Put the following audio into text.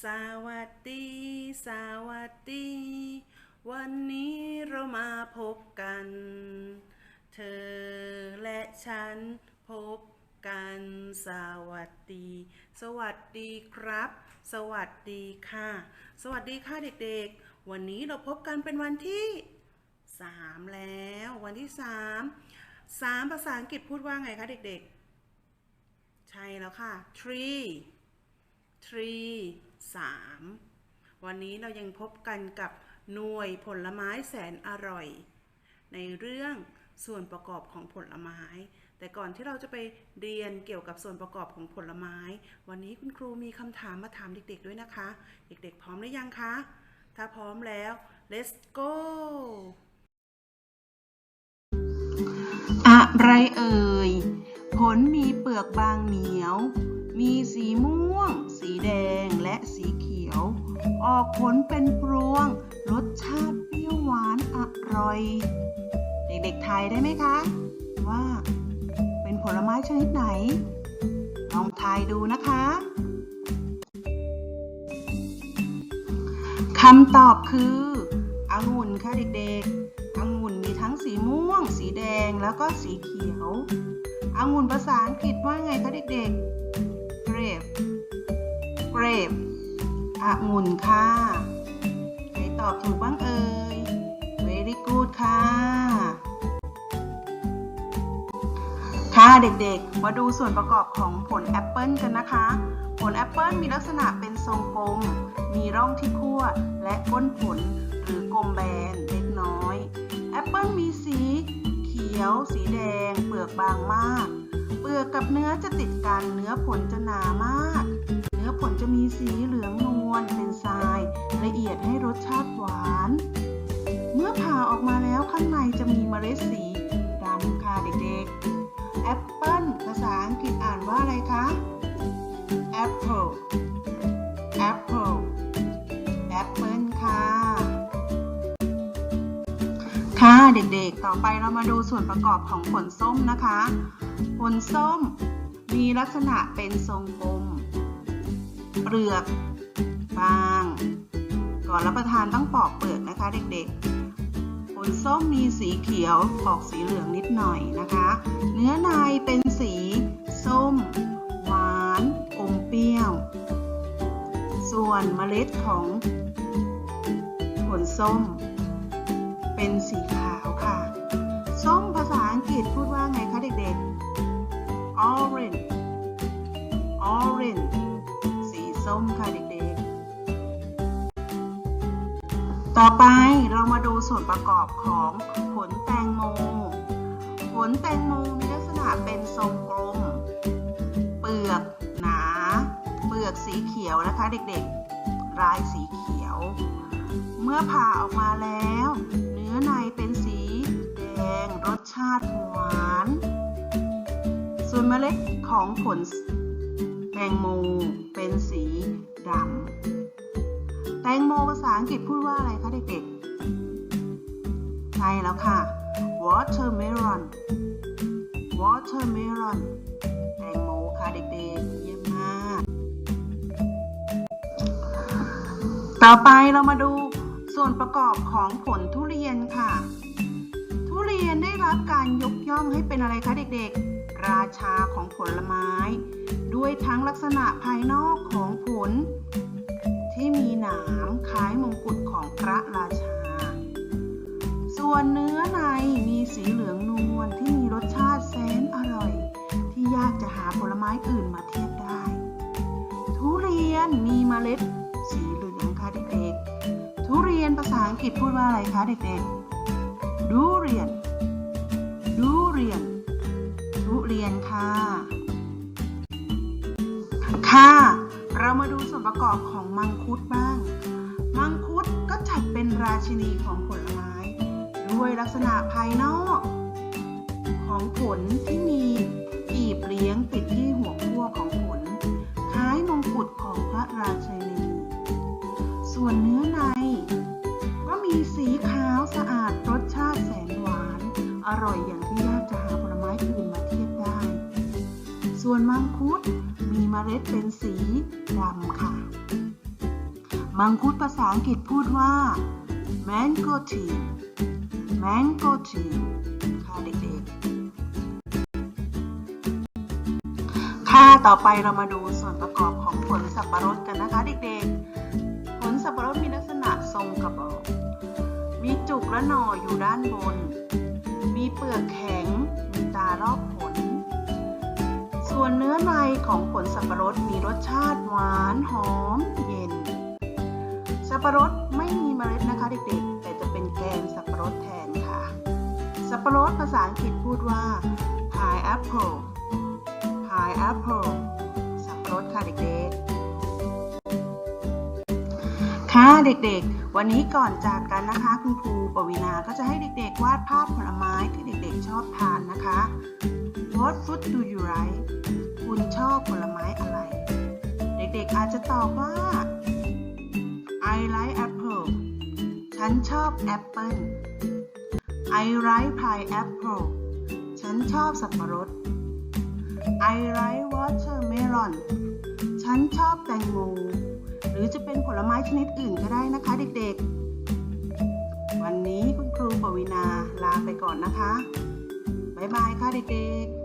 สวัสดี สวัสดี วันนี้เรามาพบกัน เธอและฉันพบกัน สวัสดี สวัสดีครับ สวัสดีค่ะ สวัสดีค่ะเด็กๆ วันนี้เราพบกันเป็นวันที่สามแล้ว วันที่สามสามภาษาอังกฤษพูดว่าไงคะเด็กๆ ใช่แล้วค่ะ tree tree สามวันนี้เรายังพบกันกับหน่วยผลไม้แสนอร่อย ในเรื่องส่วนประกอบของผลไม้ แต่ก่อนที่เราจะไปเรียนเกี่ยวกับส่วนประกอบของผลไม้ วันนี้คุณครูมีคำถามมาถามเด็กๆด้วยนะคะ เด็กๆ พร้อมหรือยังคะ ถ้าพร้อมแล้ว let's go อะไรเอ่ย ผลมีเปลือกบางเหนียว ออกผลเป็นพรวง รสชาติเปรี้ยวหวานอร่อย เด็กๆทายได้ไหมคะ ว่าเป็นผลไม้ชนิดไหน ลองทายดูนะคะคำตอบคือองุ่นค่ะเด็กๆองุ่นมีทั้งสีม่วง สีแดงแล้วก็สีเขียวองุ่นภาษาอังกฤษว่าไงคะเด็กๆ grape grape องุ่นค่ะใครตอบถูกบ้างเอ่ย very good ค่ะ ค่ะเด็กๆ มาดูส่วนประกอบของผลแอปเปิลกันนะคะ ผลแอปเปิลมีลักษณะเป็นทรงกลม มีร่องที่ขั้วและก้นผลหรือกลมแบนเล็กน้อย แอปเปิลมีสีเขียว สีแดง เปลือกบางมาก เปลือกกับเนื้อจะติดกัน เนื้อผลจะหนามาก เนื้อผลจะมีสีเหลือง ดให้รสชาติหวาน เมื่อผ่าออกมาแล้วข้างในจะมีเมล็ดสีดำค่ะเด็กๆแอปเปิ้ลภาษาอังกฤษอ่านว่าอะไรคะ apple apple แอปเปิลค่ะ ค่ะเด็กๆ ต่อไปเรามาดูส่วนประกอบของผลส้มนะคะ ผลส้มมีลักษณะเป็นทรงกลม เปลือก บาง ก่อนรับประทานต้องปอกเปลือกนะคะเด็กๆ ผลส้มมีสีเขียวออกสีเหลืองนิดหน่อยนะคะ เนื้อในเป็นสีส้ม หวานอมเปรี้ยว ส่วนเมล็ดของผลส้ม เป็นสีขาวค่ะ ส้มภาษาอังกฤษพูดว่าไงคะเด็กๆ orange orange สีส้มค่ะเด็กๆ ต่อไปเรามาดูส่วนประกอบของผลแตงโม ผลแตงโมมีลักษณะเป็นทรงกลม เปลือกหนา เปลือกสีเขียวนะคะเด็กๆ ลายสีเขียว เมื่อผ่าออกมาแล้ว เนื้อในเป็นสีแดงรสชาติหวาน ส่วนเมล็ดของผลแตงโมเป็นสีดำ แตงโมภาษาอังกฤษพูดว่าอะไรคะเด็กๆ ใช่แล้วค่ะ watermelon watermelon แตงโมค่ะเด็กๆ เยี่ยมมาก ต่อไปเรามาดูส่วนประกอบของผลทุเรียนค่ะ ทุเรียนได้รับการยกย่องให้เป็นอะไรคะเด็กๆ ราชาของผลไม้ ด้วยทั้งลักษณะภายนอกของผล มีเมล็ดสีเหลืองค่ะเด็กๆ ทุเรียนภาษาอังกฤษพูดว่าอะไรคะเด็กๆ ดูเรียน ดูเรียน ทุเรียนค่ะ ค่ะ เรามาดูส่วนประกอบของมังคุดบ้าง มังคุดก็จัดเป็นราชินีของผลไม้ ด้วยลักษณะภายนอก ของผลที่มีกีบเลี้ยงติดที่หัวขั้วของผล คล้ายมงกุฎของ ราชินีส่วนเนื้อใน ก็มีสีขาวสะอาดรสชาติแสนหวาน อร่อยอย่างที่ยากจะหาผลไม้อื่นมาเทียบได้ ส่วนมังคุดมีเมล็ดเป็นสีดำค่ะ มังคุดภาษาอังกฤษพูดว่า mango tea mango tea ค่ะเด็กๆ ต่อไปเรามาดูส่วนประกอบของผลสับปะรดกันนะคะเด็กๆ ผลสับปะรดมีลักษณะทรงกระบอก มีจุกและหน่ออยู่ด้านบน มีเปลือกแข็ง มีตารอบผล ส่วนเนื้อในของผลสับปะรดมีรสชาติหวานหอมเย็น สับปะรดไม่มีเมล็ดนะคะเด็กๆ แต่จะเป็นแกนสับปะรดแทนค่ะ สับปะรดภาษาอังกฤษพูดว่า pineapple pineapple สับปะรดค่ะเด็กๆ ค่ะเด็กๆ วันนี้ก่อนจากกันนะคะ คุณครูปวีนาก็จะให้เด็กๆ วาดภาพผลไม้ที่เด็กๆ ชอบทานนะคะ What fruit do you like คุณชอบผลไม้อะไร เด็กๆ อาจจะตอบว่า I like apple ฉันชอบแอปเปิล I like pineapple ฉันชอบสับปะรด I like watermelon ฉันชอบแตงโม หรือจะเป็นผลไม้ชนิดอื่นก็ได้นะคะเด็กๆ วันนี้คุณครูปวีนาลาไปก่อนนะคะ บ๊ายบายค่ะเด็กๆ